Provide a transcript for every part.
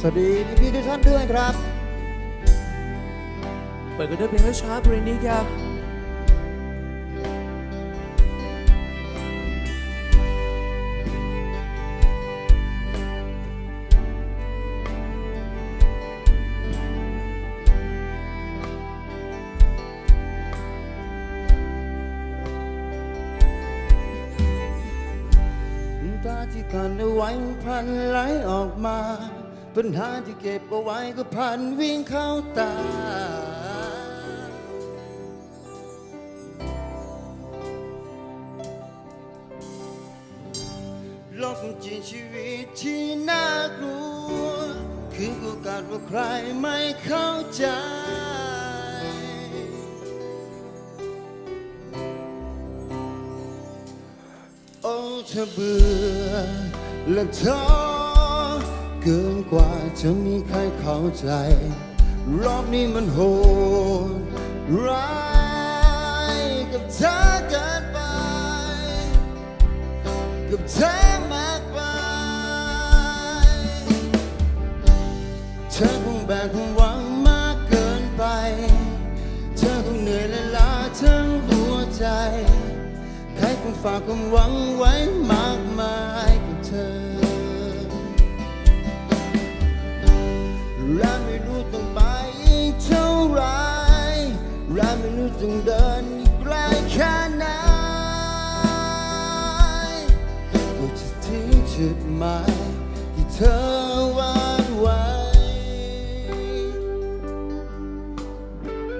สวัสดีพี่ๆทุกท่านด้วยครับ เปิดกันด้วยเพลงช้าๆเพลงนี้ครับน้ำตาที่กันเอาไว้พลันไหลออกมา ปัญหาที่เก็บเอาไว้ก็พลันวิ่งเข้าตา โลกของจริงชีวิตที่น่ากลัว คือโอกาสว่าใครไม่เข้าใจ โอ้เธอเบื่อและท้อ เกินกว่าจะมีใครเข้าใจ รอบนี้มันโหดร้ายกับเธอเกินไป กับเธอมากไป เธอคงแบกความหวังมากเกินไป เธอคงเหนื่อยและล้าทั้งหัวใจ ใครคงฝากความหวังไว้มากมายกับเธอ และไม่รู้ต้องเดินอีกไกลแค่ไหนก็จะถึงจุดหมายที่เธอวาดไว้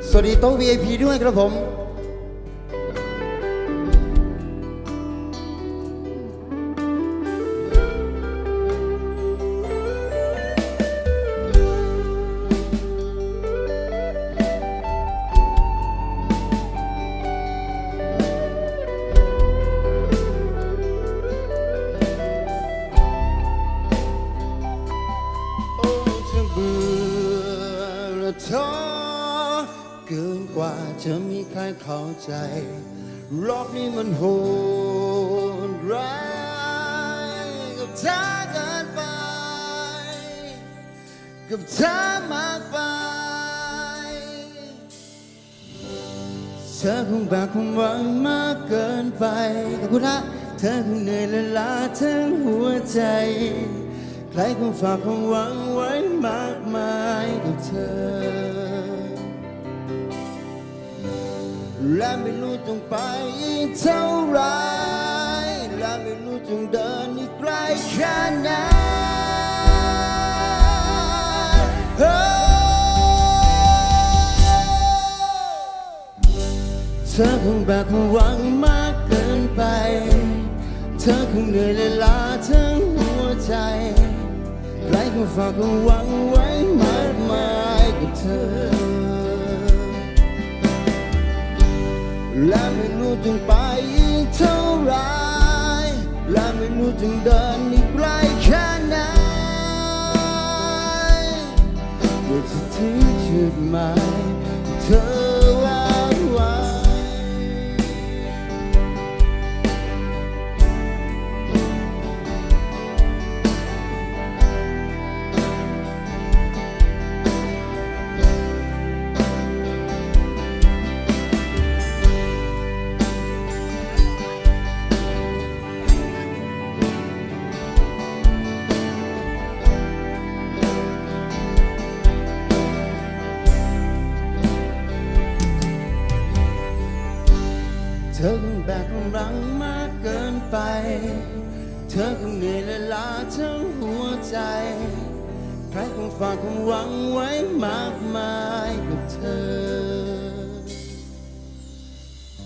สวัสดีโต๊ะ VIP ด้วยครับผม ท้อเกินกว่าจะมีใครเข้าใจรอบนี้มันโหดร้ายกับเธอเกินไป กับเธอมากไปเธอคงแบกความหวังมากเกินไปขอบคุณนะเธอคงเหนื่อยและล้าทั้งหัวใจ ใครคงฝากความหวังไว้ มากมายกับเธอ และไม่รู้ต้องไปอีกเท่าไรและไม่รู้ต้องเดินอีกไกลแค่ไหนเธอคงแบกความหวังมากเกินไป เธอคงเหนื่อยและล้าทั้งหัวใจ ใครคงฝากความหวังไว้มากมายกับเธอ และไม่รู้ต้องไปอีกเท่าไร และไม่รู้ต้องเดินอีกไกลแค่ไหนเมื่อจะถึงจุดหมายเธอ อคงแบกความรังมากเกินไป เธอคงเหนื่อยและล้าทั้งหัวใจ ใครคงฝากความหวังไว้มากมายกับเธอ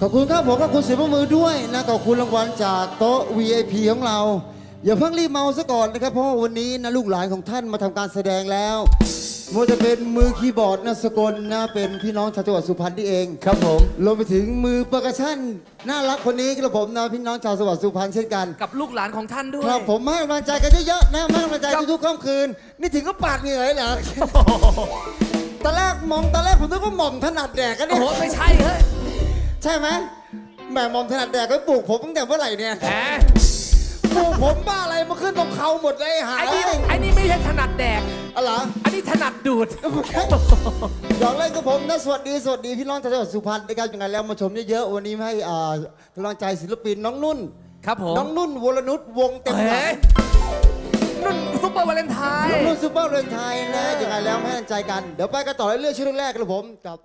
ขอบคุณครับผมขอบคุณเสียงปรบมือด้วยนะขอบคุณรางวัลจากโต๊ะ VIP ของเรา อย่าเพิ่งรีบเมาซะก่อนนะครับเพราะว่าวันนี้นะลูกหลานของท่านมาทำการแสดงแล้ว ไมันจะเป็นมือคีย์บอร์ดนะสกลนะเป็นพี่น้องชาวจังหวัดสุพรรณนี่เองครับผมรวมไปถึงมือเปอร์คัชชั่นน่ารักคนนี้ครับผมนะพี่น้องชาวจังหวัดสุพรรณเช่นกัน กับลูกหลานของท่านด้วย ครับผมมาให้กำลังใจกันเยอะๆนะมาให้กำลังใจครับทุกๆค่ำคืน นี่ถึงก็ปาดเหงื่อเลยเหรอ ตอนแรกมองตอนแรกผมนึกว่าหม่อมถนัดแดกกันโอ้เนี่ยโหไม่ใช่เฮ้ยใช่ไหมแหม่หม่อมถนัดแดกก็ปลูกผมตั้งแต่เมื่อไหร่เนี่ยแหมปลูกผมบ้าอะไรมาขึ้นลื่อนตรงเขาหมดเลยหาไอ้ยนี่ไอ้นี่ไม่ใช่ถนัดแดก อะไรอันนี้ถนัดดูด หยอกเล่นกับผมนะ สวัสดี สวัสดีพี่น้องชาวจังหวัดสุพรรณนะครับยังไงแล้วมาชมเยอะๆ วันนี้ให้อ่ากำลังใจศิลปินน้องนุ่น ครับผม น้องนุ่นวรนุชวงเต็มหลัเฮ้งยนุ่นซุปเปอร์วาเลนไทน์น้องนุ่นซูเปอร์เรนไทยนะยังไงแล้วให้กำลังใจกัน เดี๋ยวไปกันต่อเรื่อยๆช่วงแรกครับผมกับ